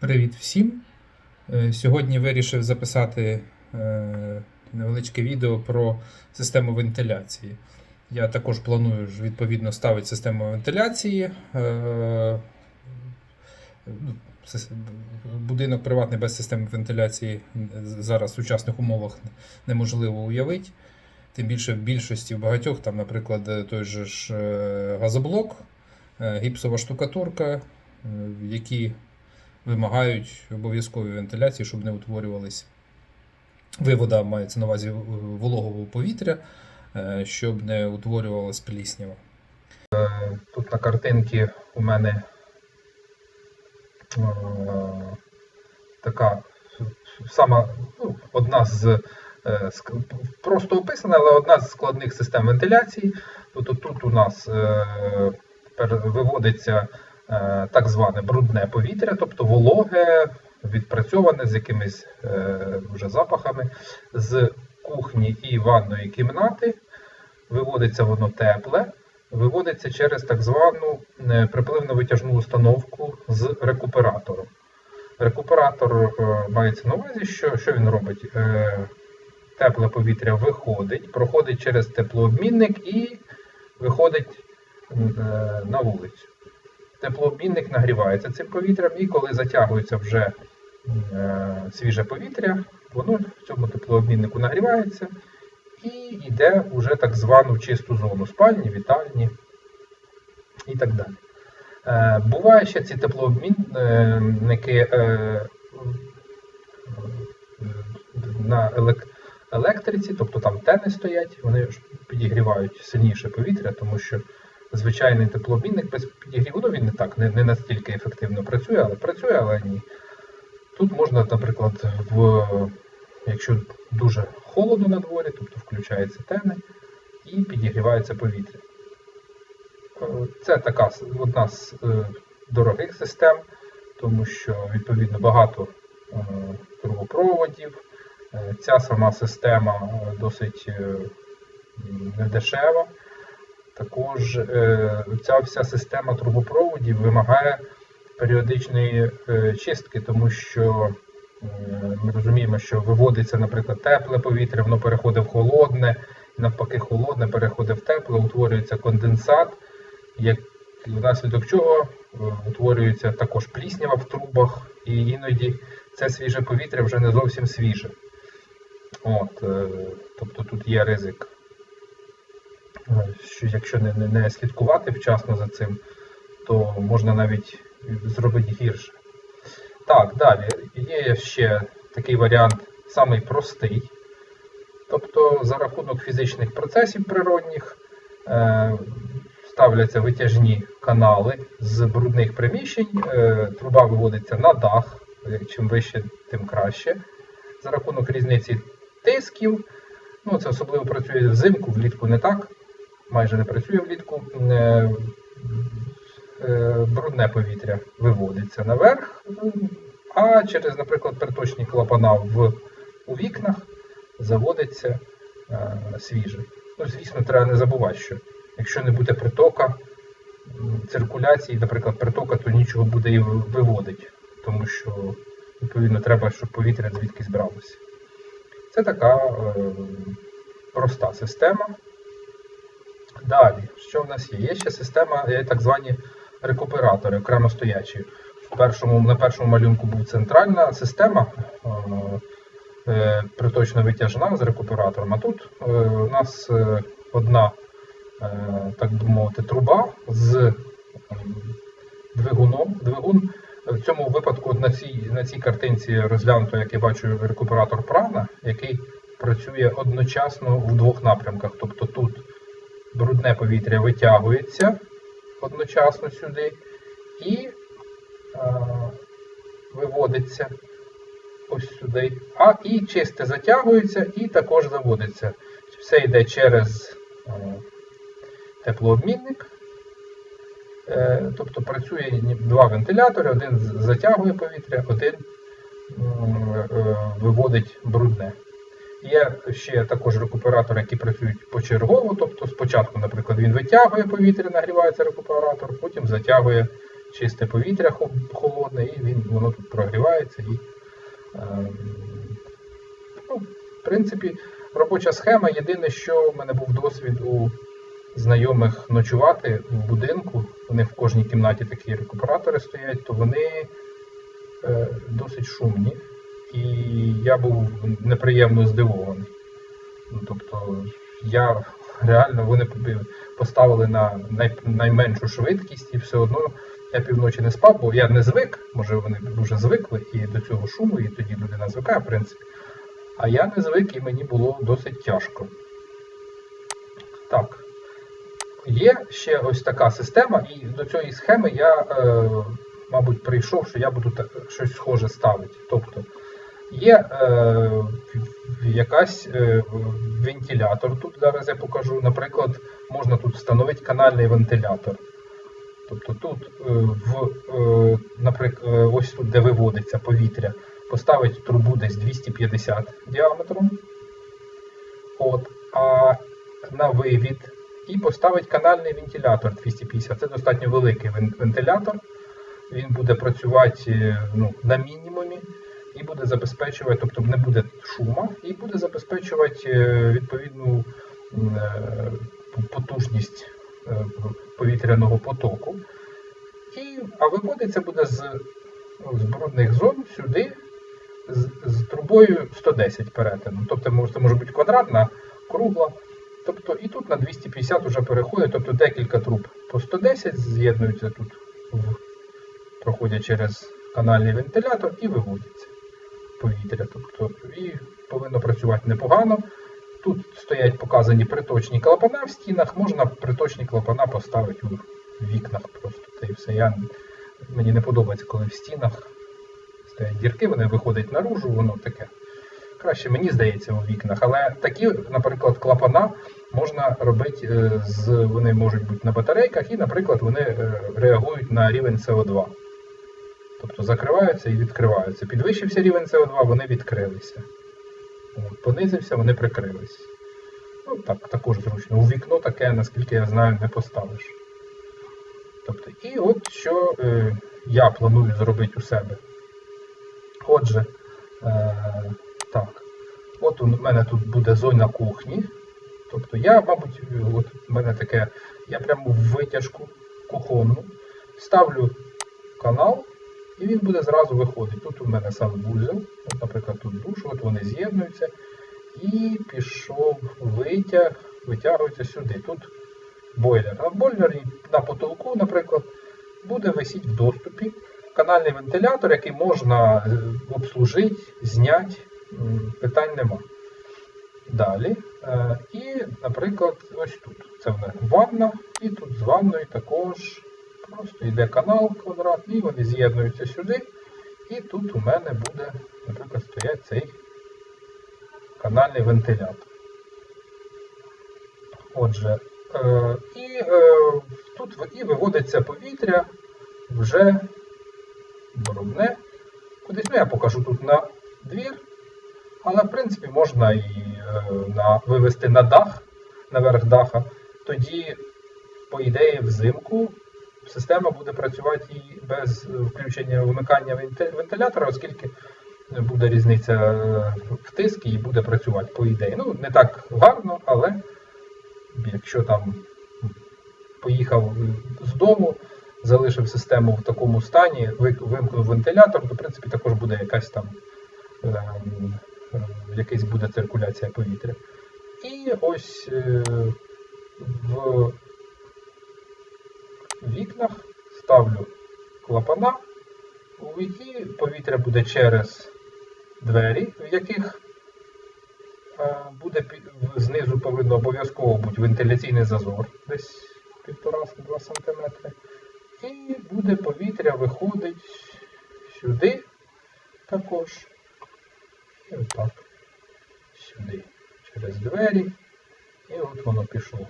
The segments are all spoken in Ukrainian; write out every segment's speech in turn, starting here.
Привіт всім! Е, Сьогодні вирішив записати е, невеличке відео про систему вентиляції. Я також планую відповідно ставити систему вентиляції. Е, ну, Будинок приватний без системи вентиляції зараз в сучасних умовах неможливо уявити. Тим більше в більшості в багатьох, там, наприклад, той же ж газоблок, гіпсова штукатурка, які вимагають обов'язкової вентиляції, щоб не утворювались вивода, мається на увазі в- вологого повітря, е, щоб не утворювалась пліснява. Тут на картинці у мене е, така сама ну, одна з е, просто описана, але одна з складних систем вентиляції. Тобто тут у нас е, виводиться е, так зване брудне повітря, тобто вологе, відпрацьоване з якимись е, вже запахами з кухні і ванної кімнати. Виводиться воно тепле, виводиться через так звану е, припливно-витяжну установку з рекуператором. Рекуператор е, мається на увазі, що, що він робить? Е, Тепле повітря виходить, проходить через теплообмінник і виходить е, на вулицю. Теплообмінник нагрівається цим повітрям, і коли затягується вже е, свіже повітря, воно в цьому теплообміннику нагрівається і йде вже так звану чисту зону спальні, вітальні і так далі. Е, буває ще ці теплообмінники е, на елек- електриці, тобто там тени стоять, вони підігрівають сильніше повітря, тому що звичайний теплообмінник без підігріву, ну він не так, не, не настільки ефективно працює, але працює, але ні. Тут можна, наприклад, в, якщо дуже холодно на дворі, тобто включаються тени і підігрівається повітря. Е, Це така одна з е, дорогих систем, тому що відповідно багато е, трубопроводів. Ця сама система досить недешева. Також е, ця вся система трубопроводів вимагає періодичної е, чистки, тому що е, ми розуміємо, що виводиться, наприклад, тепле повітря, воно переходить в холодне, навпаки, холодне переходить в тепле, утворюється конденсат, як внаслідок чого утворюється також пліснява в трубах, і іноді це свіже повітря вже не зовсім свіже. От, тобто тут є ризик, що якщо не, не, не слідкувати вчасно за цим, то можна навіть зробити гірше. Так, далі. Є ще такий варіант, самий простий. Тобто за рахунок фізичних процесів природних е, ставляться витяжні канали з брудних приміщень, е, труба виводиться на дах, чим вище, тим краще. За рахунок різниці тисків, ну це особливо працює взимку, влітку не так, майже не працює влітку. Е, е, брудне повітря виводиться наверх, а через, наприклад, приточні клапана в, у вікнах заводиться е, свіже. Ну, звісно, треба не забувати, що якщо не буде притока циркуляції, наприклад, притока, то нічого буде і виводити, тому що відповідно треба, щоб повітря звідкись бралося. Це така е, проста система. Далі, що в нас є? Є ще система, є так звані рекуператори, окремо стоячі. В першому, на першому малюнку був центральна система е, е, приточно-витяжна з рекуператором, а тут е, у нас е, одна, е, так би мовити, труба з м, двигуном. Двигун в цьому випадку на цій, на цій картинці розглянуто, як я бачу, рекуператор прана, який працює одночасно в двох напрямках. Тобто тут брудне повітря витягується одночасно сюди і е, виводиться ось сюди, а і чисте затягується і також заводиться. Все йде через е, теплообмінник. Е, тобто працює два вентилятори, один затягує повітря, один виводить брудне. Є ще також рекуператори, які працюють почергово, тобто спочатку, наприклад, він витягує повітря, нагрівається рекуператор, потім затягує чисте повітря холодне, і він, воно тут прогрівається. І, ем, ну, в принципі, робоча схема. Єдине, що в мене був досвід у знайомих ночувати в будинку. Вони в кожній кімнаті такі рекуператори стоять, то вони е, досить шумні. І я був неприємно здивований. Ну, тобто, я реально вони поставили на най, найменшу швидкість, і все одно я півночі не спав, бо я не звик, може вони дуже звикли і до цього шуму, і тоді людина звикає, в принципі. А я не звик і мені було досить тяжко. Так. Є ще ось така система, і до цієї схеми я, е, мабуть, прийшов, що я буду так- щось схоже ставити. Тобто є е, якась е, вентилятор. Тут зараз я покажу. Наприклад, можна тут встановити канальний вентилятор. Тобто тут, е, в, е, наприклад, ось тут, де виводиться повітря, поставити трубу десь 250 діаметром. От, а на вивід і поставити канальний вентилятор 250. Це достатньо великий вентилятор. Він буде працювати е, ну, на мінімумі і буде забезпечувати, тобто не буде шума, і буде забезпечувати е, відповідну е, потужність е, повітряного потоку. І, а виводиться буде з, ну, з брудних зон сюди з, з трубою 110 перетину. Тобто це може бути квадратна, кругла. Тобто і тут на 250 вже переходить, тобто декілька труб по 110 з'єднуються тут, проходять через канальний вентилятор і виводяться повітря. Тобто, і повинно працювати непогано. Тут стоять показані приточні клапана в стінах, можна приточні клапана поставити у вікнах просто. Та і все. Я, мені не подобається, коли в стінах стоять дірки, вони виходять наружу, воно таке. Краще, мені здається, у вікнах. Але такі, наприклад, клапана можна робити, е, з, вони можуть бути на батарейках, і, наприклад, вони е, реагують на рівень СО2. Тобто закриваються і відкриваються. Підвищився рівень СО2, вони відкрилися. От, понизився, вони прикрились. Ну, так, також зручно. У вікно таке, наскільки я знаю, не поставиш. Тобто, і от що е, я планую зробити у себе. Отже, е, так. От у мене тут буде зона кухні. Тобто я, мабуть, от у мене таке, я прямо в витяжку кухонну ставлю канал, і він буде зразу виходити. Тут у мене санвузел, от, наприклад, тут душ, от вони з'єднуються. І пішов витяг, витягується сюди. Тут бойлер. А в бойлері на потолку, наприклад, буде висіти в доступі канальний вентилятор, який можна е, обслужити, зняти, питань нема. Далі. е, І, наприклад, ось тут. Це в мене ванна, і тут з ванною також просто йде канал квадратний, вони з'єднуються сюди. І тут у мене буде, наприклад, стоять цей канальний вентилятор. Отже, е, і е, тут і виводиться повітря вже брудне. Кудись ну, я покажу тут на двір, але в принципі можна і е, на, вивести на дах, наверх даха. Тоді, по ідеї, взимку система буде працювати і без включення вмикання вентилятора, оскільки буде різниця е, в тиску і буде працювати по ідеї. Ну, не так гарно, але якщо там поїхав з дому, залишив систему в такому стані, вимкнув вентилятор, то в принципі також буде якась там ем, ем, якась буде циркуляція повітря. І ось е, в вікнах ставлю клапана, у які повітря буде через двері, в яких е, буде знизу повинно обов'язково бути вентиляційний зазор, десь 1,5-2 см. І буде повітря виходить сюди також. І отак. Сюди. Через двері. І от воно пішло.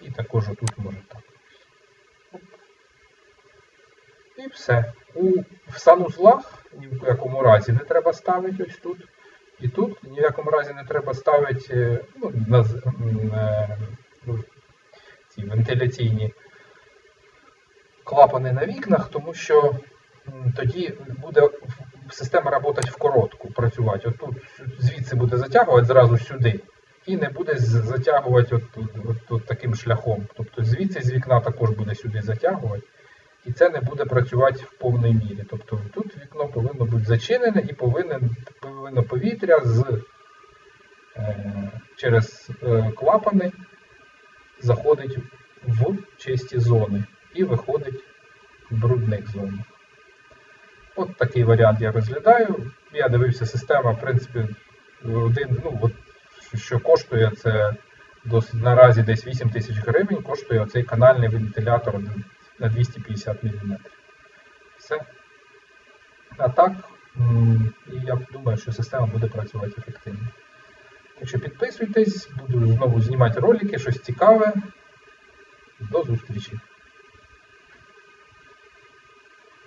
І також отут може так. І все. У, в санузлах ні в якому разі не треба ставити ось тут. І тут ні в якому разі не треба ставити е, ну, на, е, ну, ці вентиляційні клапани на вікнах, тому що тоді буде система працювати в коротку, працювати. Отут звідси буде затягувати зразу сюди. І не буде затягувати от, от, от, от таким шляхом. Тобто звідси з вікна також буде сюди затягувати. І це не буде працювати в повній мірі. Тобто тут вікно повинно бути зачинене і повинен, повинно повітря з, е, через е, клапани заходить в чисті зони і виходить в брудних зонах. От такий варіант я розглядаю. Я дивився система, в принципі, один, ну, от, що- коштує, це досить наразі десь 8 тисяч гривень, коштує оцей канальний вентилятор на 250 мм. Все. А так, і я думаю, що система буде працювати ефективно. Так що підписуйтесь, буду знову знімати ролики, щось цікаве. До зустрічі!